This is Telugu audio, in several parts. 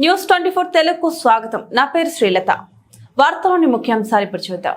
న్యూస్ ట్వంటీ ఫోర్ తెలుగుకు స్వాగతం. నా పేరు శ్రీలత. వార్తలోని ముఖ్యాంశాలు ఇప్పుడు చూద్దాం.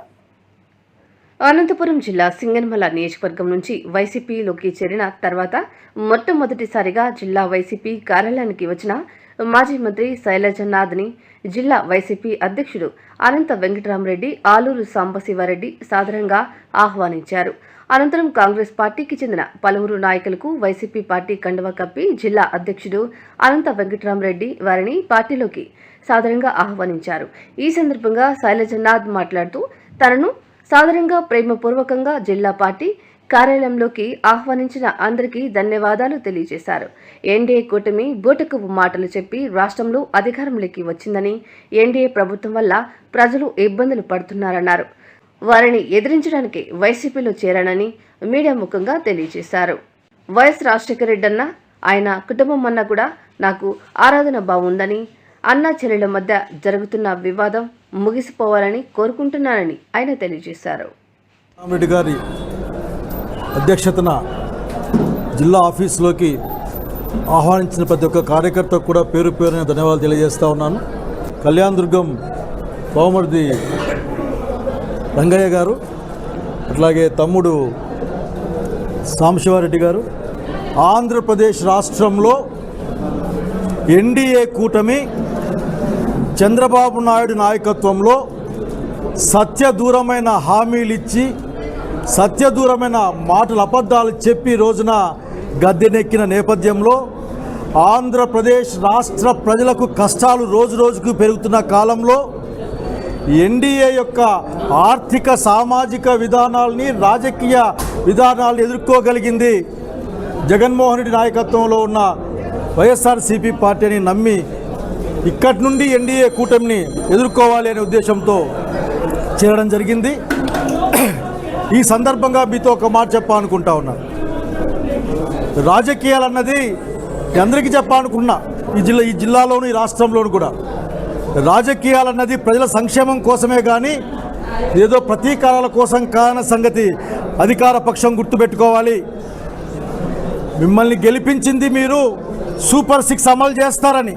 అనంతపురం జిల్లా సింగన్మల నియోజకవర్గం నుంచి వైసీపీలోకి చేరిన తర్వాత మొట్టమొదటిసారిగా జిల్లా వైసీపీ కార్యాలయానికి వచ్చిన మాజీ మంత్రి శైలజనాథ్ని జిల్లా వైసీపీ అధ్యక్షుడు అనంత వెంకటరామరెడ్డి ఆలూరు సాంబశివారెడ్డి సాధారణంగా ఆహ్వానించారు. అనంతరం కాంగ్రెస్ పార్టీకి చెందిన పలువురు నాయకులకు వైసీపీ పార్టీ కండవ కప్పి జిల్లా అధ్యక్షుడు అనంత వెంకటరామరెడ్డి వారిని పార్టీలోకి సాధారణంగా ఆహ్వానించారు. ఈ సందర్భంగా శైలజనాథ్ మాట్లాడుతూ తనను సాధారణంగా ప్రేమపూర్వకంగా జిల్లా పార్టీ కార్యాలయంలోకి ఆహ్వానించిన అందరికీ ధన్యవాదాలు తెలియజేశారు. ఎన్డీఏ కూటమి బూటకు మాటలు చెప్పి రాష్ట్రంలో అధికారంలోకి వచ్చిందని ఎన్డీఏ ప్రభుత్వం వల్ల ప్రజలు ఇబ్బందులు పడుతున్నారన్నారు. వారిని ఎదిరించడానికి వైసీపీలో చేరానని మీడియా ముఖంగా తెలియజేశారు. వైఎస్ రాజశేఖర రెడ్డి అన్న ఆయన కుటుంబం అన్న కూడా నాకు ఆరాధన బాగుందని అన్న చెల్లెల మధ్య జరుగుతున్న వివాదం ముగిసిపోవాలని కోరుకుంటున్నానని ఆయన తెలియజేశారు. రామరెడ్డి గారి అధ్యక్షతన జిల్లా ఆఫీసులోకి ఆహ్వానించిన ప్రతి ఒక్క కార్యకర్తకు కూడా పేరు పేరున ధన్యవాదాలు తెలియజేస్తూ ఉన్నాను. కళ్యాణ్ దుర్గం బావమరిది రంగయ్య గారు అట్లాగే తమ్ముడు సాంశివారెడ్డి గారు. ఆంధ్రప్రదేశ్ రాష్ట్రంలో ఎన్డీఏ కూటమి చంద్రబాబు నాయుడు నాయకత్వంలో సత్యదూరమైన హామీలు ఇచ్చి సత్యదూరమైన మాటలు అబద్ధాలు చెప్పి రోజున గద్దెనెక్కిన నేపథ్యంలో ఆంధ్రప్రదేశ్ రాష్ట్ర ప్రజలకు కష్టాలు రోజు రోజుకు పెరుగుతున్న కాలంలో ఎన్డీఏ యొక్క ఆర్థిక సామాజిక విధానాల్ని రాజకీయ విధానాలను ఎదుర్కోగలిగింది జగన్మోహన్ రెడ్డి నాయకత్వంలో ఉన్న వైఎస్ఆర్సీపీ పార్టీని నమ్మి ఇక్కడి నుండి ఎన్డీఏ కూటమిని ఎదుర్కోవాలి అనే ఉద్దేశంతో చేరడం జరిగింది. ఈ సందర్భంగా మీతో ఒక మాట చెప్పాలనుకుంటా ఉన్నా. రాజకీయాలు అన్నది అందరికీ చెప్పాలనుకున్నా ఈ జిల్లా ఈ జిల్లాలోను ఈ రాష్ట్రంలోను కూడా. రాజకీయాలు అన్నది ప్రజల సంక్షేమం కోసమే కానీ ఏదో ప్రతీకారాల కోసం కాన సంగతి అధికార పక్షం గుర్తుపెట్టుకోవాలి. మిమ్మల్ని గెలిపించింది మీరు సూపర్ సిక్స్ అమలు చేస్తారని.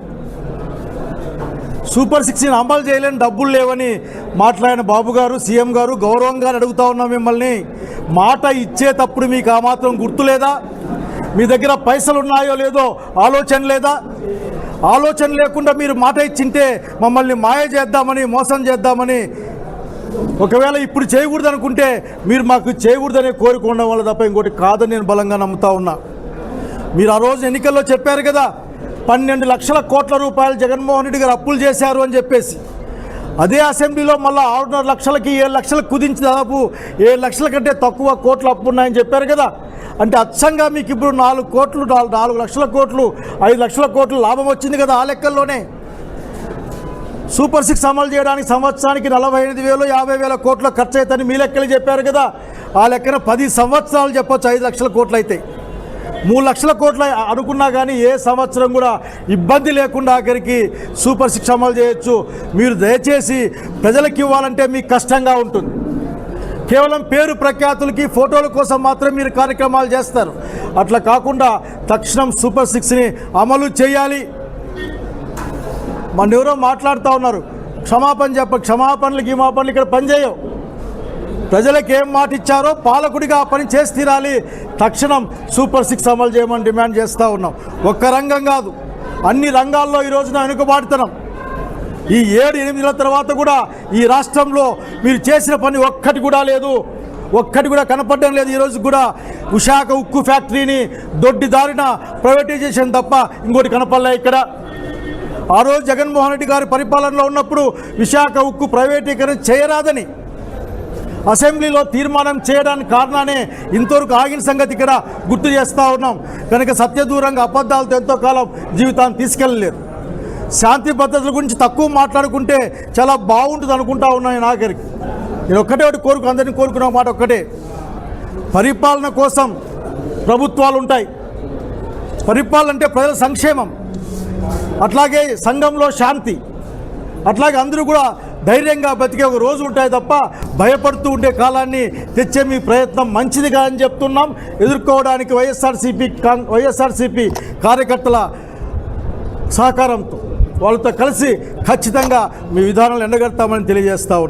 సూపర్ సిక్స్ని అమలు చేయలేని డబ్బులు లేవని మాట్లాడిన బాబు గారు సీఎం గారు గౌరవంగా అడుగుతా ఉన్నాం మిమ్మల్ని. మాట ఇచ్చేటప్పుడు మీకు ఆ మాత్రం గుర్తు లేదా మీ దగ్గర పైసలు ఉన్నాయో లేదో ఆలోచన లేదా? ఆలోచన లేకుండా మీరు మాట ఇచ్చింటే మమ్మల్ని మాయ చేద్దామని మోసం చేద్దామని. ఒకవేళ ఇప్పుడు చేయకూడదు అనుకుంటే మీరు మాకు చేయకూడదనే కోరిక ఉండడం వల్ల తప్ప ఇంకోటి కాదని నేను బలంగా నమ్ముతా ఉన్నా. మీరు ఆ రోజు ఎన్నికల్లో చెప్పారు కదా పన్నెండు లక్షల కోట్ల రూపాయలు జగన్మోహన్ రెడ్డి గారు అప్పులు చేశారు అని చెప్పేసి. అదే అసెంబ్లీలో మళ్ళీ ఆరున్నర లక్షలకి ఏడు లక్షలకు కుదించి దాదాపు ఏడు లక్షల కంటే తక్కువ కోట్లు అప్పు ఉన్నాయని చెప్పారు కదా. అంటే అచ్చంగా మీకు ఇప్పుడు నాలుగు కోట్లు నాలుగు లక్షల కోట్లు ఐదు లక్షల కోట్లు లాభం వచ్చింది కదా ఆ లెక్కల్లోనే. సూపర్ సిక్స్ అమలు చేయడానికి సంవత్సరానికి నలభై ఎనిమిది వేలు యాభై వేల కోట్ల ఖర్చు అవుతుందని మీ లెక్కలు చెప్పారు కదా. ఆ లెక్కన పది సంవత్సరాలు చెప్పొచ్చు ఐదు లక్షల కోట్లు అయితే. మూడు లక్షల కోట్ల అనుకున్నా కానీ ఏ సంవత్సరం కూడా ఇబ్బంది లేకుండా ఆఖరికి సూపర్ శిక్ష అమలు చేయొచ్చు. మీరు దయచేసి ప్రజలకు ఇవ్వాలంటే మీకు కష్టంగా ఉంటుంది. కేవలం పేరు ప్రఖ్యాతులకి ఫోటోల కోసం మాత్రం మీరు కార్యక్రమాలు చేస్తారు. అట్లా కాకుండా తక్షణం సూపర్ సిక్స్ని అమలు చేయాలి. మన ఎవరో మాట్లాడుతూ ఉన్నారు. క్షమాపణ చెప్ప క్షమాపణలు గిమాపణలు ఇక్కడ పనిచేయవు. ప్రజలకు ఏం మాట ఇచ్చారో పాలకుడిగా ఆ పని చేసి తీరాలి. తక్షణం సూపర్ సిక్స్ అమలు చేయమని డిమాండ్ చేస్తూ ఉన్నాం. ఒక్క రంగం కాదు అన్ని రంగాల్లో ఈ రోజున వెనుకబాటుతున్నాం ఈ ఏడు ఎనిమిదిల తర్వాత కూడా ఈ రాష్ట్రంలో మీరు చేసిన పని ఒక్కటి కూడా లేదు. ఒక్కటి కూడా కనపడడం లేదు. ఈరోజు కూడా విశాఖ ఉక్కు ఫ్యాక్టరీని దొడ్డి దారిన ప్రైవేటైజేషన్ తప్ప ఇంకోటి కనపడలే ఇక్కడ. ఆ రోజు జగన్మోహన్ రెడ్డి గారి పరిపాలనలో ఉన్నప్పుడు విశాఖ ఉక్కు ప్రైవేటీకరణ చేయరాదని అసెంబ్లీలో తీర్మానం చేయడానికి కారణానే ఇంతవరకు ఆగిన సంగతి ఇక్కడ గుర్తు చేస్తూ ఉన్నాం. కనుక సత్యదూరంగా అబద్ధాలతో ఎంతో కాలం జీవితాన్ని తీసుకెళ్ళలేరు. శాంతి భద్రతల గురించి తక్కువ మాట్లాడుకుంటే చాలా బాగుంటుంది అనుకుంటా ఉన్నాను నాగరికి నేను ఒక్కటే ఒకటి కోరుకు అందరినీ కోరుకున్న మాట ఒక్కటే. పరిపాలన కోసం ప్రభుత్వాలు ఉంటాయి. పరిపాలన అంటే ప్రజల సంక్షేమం. అట్లాగే సంఘంలో శాంతి. అట్లాగే అందరూ కూడా ధైర్యంగా బతికే ఒక రోజు ఉంటాయి తప్ప భయపడుతూ ఉండే కాలాన్ని తెచ్చే మీ ప్రయత్నం మంచిదిగా అని చెప్తున్నాం. ఎదుర్కోవడానికి వైఎస్ఆర్సీపీ కాంగ్ వైఎస్ఆర్సీపీ కార్యకర్తల సహకారంతో వాళ్ళతో కలిసి ఖచ్చితంగా మీ విధానాలు ఎండగడతామని తెలియజేస్తా